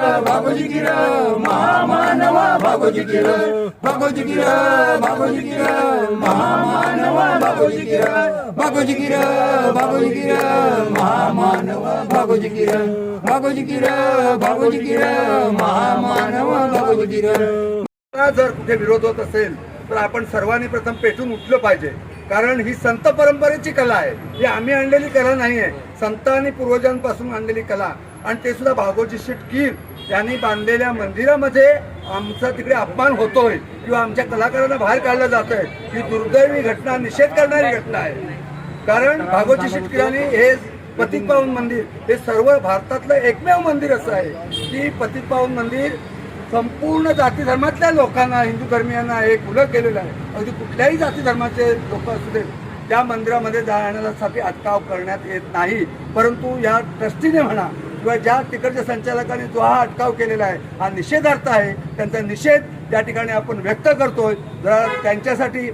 भागोजी गिर महामानवा भागोजी महामानवा महामानवा महामानवा जर कुठे विरोध होत असेल तर आपण सर्वांनी प्रथम पेटून उठलं पाहिजे कारण ही संत परंपरेची कला आहे ही आम्ही आणलेली कला नाही आहे संत आणि पूर्वजांपासून आणलेली कला आणि ते सुद्धा भागोजी शिटकीर यांनी बांधलेल्या मंदिरामध्ये आमचा तिकडे अपमान होतोय. किंवा आमच्या कलाकारांना बाहेर काढलं जात आहे ही दुर्दैवी घटना निषेध करणारी घटना आहे. कारण भागोजी शेटकिरांनी हे पतित पावन मंदिर हे सर्व भारतातलं एकमेव मंदिर असं आहे. की पतित पावन मंदिर संपूर्ण जाती धर्मातल्या लोकांना हिंदू धर्मियांना हे खुलं केलेलं आहे. अगदी कुठल्याही जाती धर्माचे लोक असू देत त्या मंदिरामध्ये जाण्यासाठी अटकाव करण्यात येत नाही. परंतु या ट्रस्टीने म्हणा किंवा ज्या तिकडच्या संचालकाने जो हा अटकाव केलेला आहे हा निषेधार्थ आहे त्यांचा निषेध त्या ठिकाणी आपण व्यक्त करतोय. जरा त्यांच्यासाठी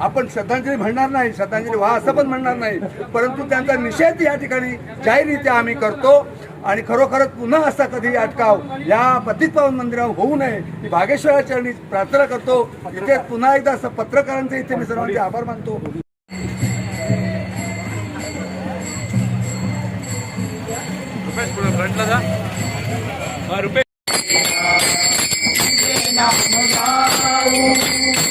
आपण श्रद्धांजली म्हणणार नाही श्रद्धांजली व्हा असं पण म्हणणार नाही. परंतु त्यांचा निषेध या ठिकाणी जाहीररित्या आम्ही करतो. आणि खरोखरच पुन्हा असा कधी अटकाव या पतित पावन मंदिरावर होऊ नये ही भागेश्वराच्या चरणी प्रार्थना करतो. इथे पुन्हा एकदा असं पत्रकारांचे इथे मी सर्वांचे आभार मानतो. रुपेश पुढे फ्रंटला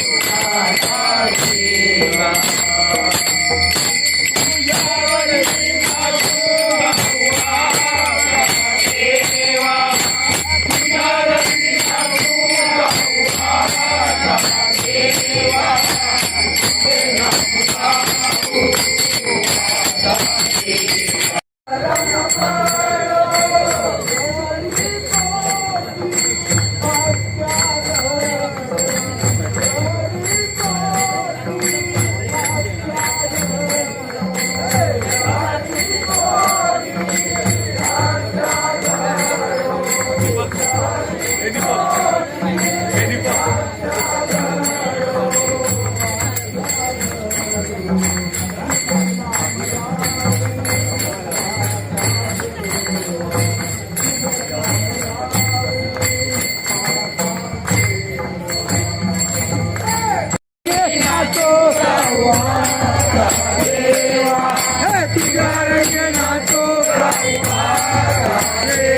जा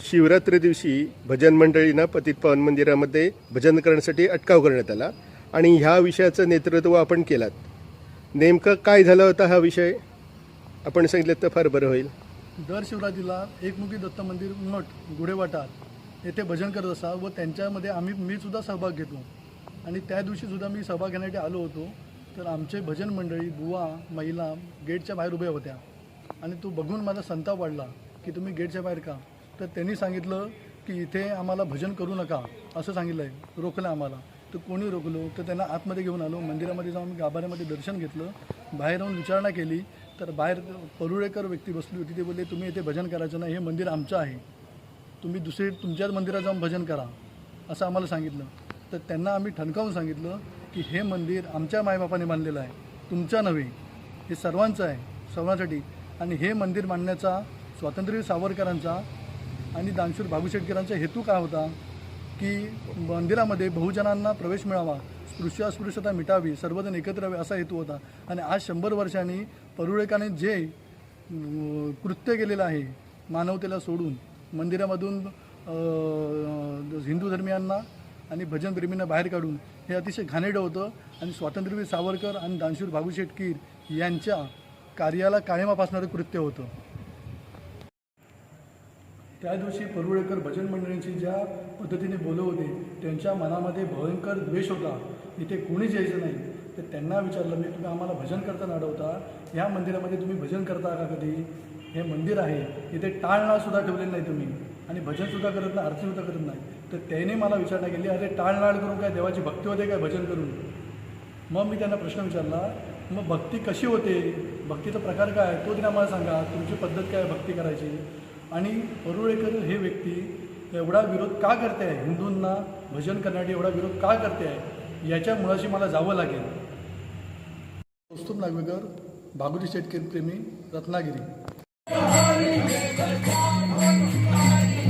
शिवरात्री दिवशी भजन मंडळीनं पतित पावन मंदिरामध्ये भजन करण्यासाठी अटकाव करण्यात आला आणि ह्या विषयाचं नेतृत्व आपण केलात. नेमकं काय झालं होता हा विषय? आपण सांगितलं तर फार बरं होईल. दर शिवरात्रीला एकमुखी दत्त मंदिर उन्नट गुढेवाटात येथे भजन करत असा व त्यांच्यामध्ये आम्ही मी सुद्धा सहभाग घेतो. आणि त्या दिवशी सुद्धा मी सहभाग घेण्यासाठी आलो होतो. तर आमचे भजन मंडळी बुवा महिला गेटच्या बाहेर उभ्या होत्या. आणि तो बघून माझा संताप वाढला की तुम्ही गेटच्या बाहेर का? तर त्यांनी सांगितलं की इथे आम्हाला भजन करू नका असं सांगितलं आहे रोखलं आम्हाला. तर कोणी रोखलो? तर त्यांना आतमध्ये घेऊन आलो. मंदिरामध्ये जाऊन गाभाऱ्यामध्ये दर्शन घेतलं. बाहेर येऊन विचारणा केली. तर बाहेर परुळेकर व्यक्ती बसली होती. ते बोलले तुम्ही इथे भजन करायचं नाही. हे मंदिर आमचं आहे. तुम्ही दुसरे तुमच्याच मंदिरात जाऊन भजन करा. असं आम्हाला सांगितलं. तर त्यांना आम्ही ठणकावून सांगितलं की हे मंदिर आमच्या मायबापाने बांधलेलं आहे. तुमच्या नव्हे. हे सर्वांचं आहे सर्वांसाठी. आणि हे मंदिर मांडण्याचा स्वातंत्र्यवीर सावरकरांचा आणि दानशूर बाबू शेटकरांचा हेतू काय होता? की मंदिरामध्ये बहुजनांना प्रवेश मिळावा स्पृश्य अस्पृश्यता मिटावी सर्वजण एकत्र यावे असा हेतू होता. आणि आज शंभर वर्षांनी परुळेकाने जे कृत्य केलेलं आहे मानवतेला सोडून मंदिरामधून हिंदू धर्मियांना आणि भजनप्रेमींना बाहेर काढून हे अतिशय घाणेरडं होतं. आणि स्वातंत्र्यवीर सावरकर आणि दानशूर बाबू शेटकीर यांच्या कार्याला कायमाप असणारं कृत्य होतं. त्या दिवशी परुळेकर भजन मंडळींची ज्या पद्धतीने बोलत होते त्यांच्या मनामध्ये भयंकर द्वेष होता. इथे कोणीच यायचं नाही. तर त्यांना विचारलं मी तुम्ही आम्हाला भजन करताना अडवता ह्या मंदिरामध्ये तुम्ही भजन करता का कधी? हे मंदिर आहे. इथे टाळणासुद्धा ठेवलेलं नाही तुम्ही. आणि भजनसुद्धा करत नाही आरतीसुद्धा करत नाही. तर त्याने मला विचारणा केली अरे टाळनाळ करून काय देवाची भक्ती होते काय भजन करून? मग मी त्यांना प्रश्न विचारला मग भक्ती कशी होते? भक्तीचा प्रकार काय? आहे तो त्यांना मला सांगा तुमची पद्धत काय भक्ती करायची? आणि परुळेकर हे व्यक्ती एवढा विरोध का करते आहे हिंदूंना भजन करण्यासाठी एवढा विरोध का करते आहे याच्या मुळाशी मला जावं लागेल. कौस्तुभ नागवेकर बागुजी शेतकरी प्रेमी रत्नागिरी.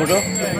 बाबूजी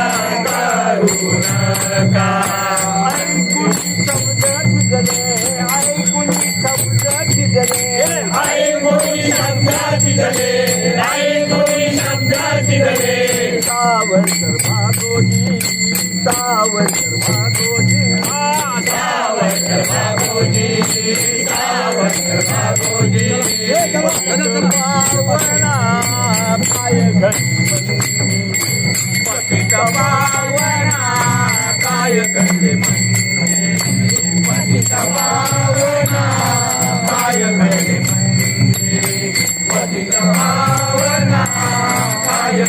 ऐकून शब्द भिजले ऐकून शब्द भिजले ऐकून शब्द भिजले ऐकून शब्द भिजले सावरकर भागोजी. सावरकर भागोजी सावरकर भागोजी सावरकर पावना पतित पावना काय घरी पतित पावना काय पतित पावना काय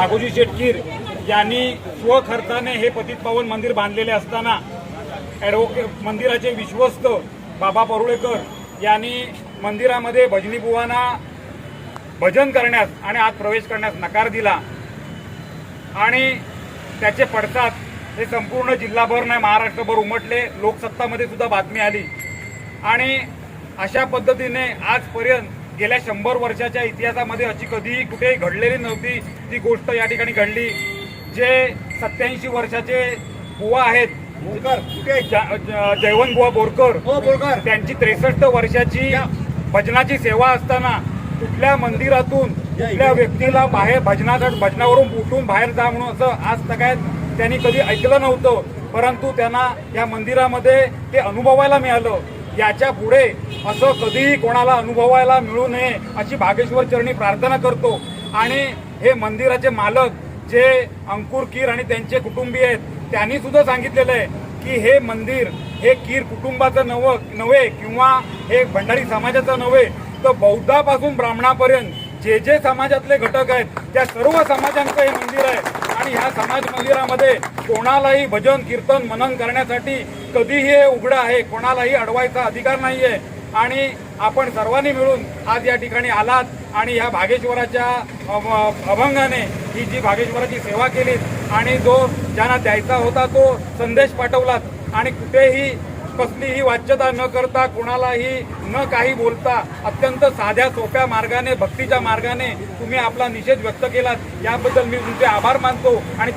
श्रीमान शेटकीर यांनी स्वखर्चाने हे पतित पावन मंदिर बांधलेले असताना ॲडव्होकेट मंदिराचे विश्वस्त बाबा परुळेकर यांनी मंदिरामध्ये भजनी बुवांना भजन करण्यास आणि आत प्रवेश करण्यास नकार दिला. आणि त्याचे पडसाद हे संपूर्ण जिल्हाभर नाही महाराष्ट्रभर उमटले. लोकसत्तामध्ये सुद्धा बातमी आली. आणि अशा पद्धतीने आजपर्यंत गेल्या शंभर वर्षाच्या इतिहासामध्ये अशी कधीही कुठेही घडलेली नव्हती. ती गोष्ट या ठिकाणी घडली. जे सत्याऐंशी वर्षाचे बुवा आहेत जयवंत बुवा बोरकर त्यांची त्रेसष्ट वर्षाची भजनाची सेवा असताना कुठल्या मंदिरातून कुठल्या व्यक्तीला बाहेर भजनासाठी भजनावरून उठून बाहेर जा म्हणून असं आज सगळ्यात त्यांनी कधी ऐकलं नव्हतं. परंतु त्यांना या मंदिरामध्ये ते अनुभवायला मिळालं. याच्यापुढे असं कधीही कोणाला अनुभवायला मिळू नये अशी भागेश्वर चरणी प्रार्थना करतो. आणि हे मंदिराचे मालक जे अंकुर कीर आणि त्यांचे कुटुंबीय आहेत त्यांनी सुद्धा सांगितलेलं आहे की हे मंदिर हे कीर कुटुंबाचं नव नव्हे किंवा हे भंडारी समाजाचं नव्हे तर बौद्धापासून ब्राह्मणापर्यंत जे जे समाजातले घटक आहेत त्या सर्व समाजांचं हे मंदिर आहे. आणि ह्या समाज मंदिरामध्ये कोणालाही भजन कीर्तन मनन करण्यासाठी कधीही हे उघडं आहे. कोणालाही अडवायचा अधिकार नाही आहे आणि आपण सर्वांनी मिळून आज या ठिकाणी आलात आणि ह्या भागेश्वराच्या अभंगाने ही जी भागेश्वराची सेवा केली आणि जो ज्यांना द्यायचा होता तो संदेश पाठवलात आणि कुठेही कसलीही वाच्यता न करता कोणालाही न काही बोलता अत्यंत साध्या सोप्या मार्गाने भक्तीच्या मार्गाने तुम्ही आपला निषेध व्यक्त केलात. याबद्दल मी तुमचे आभार मानतो आणि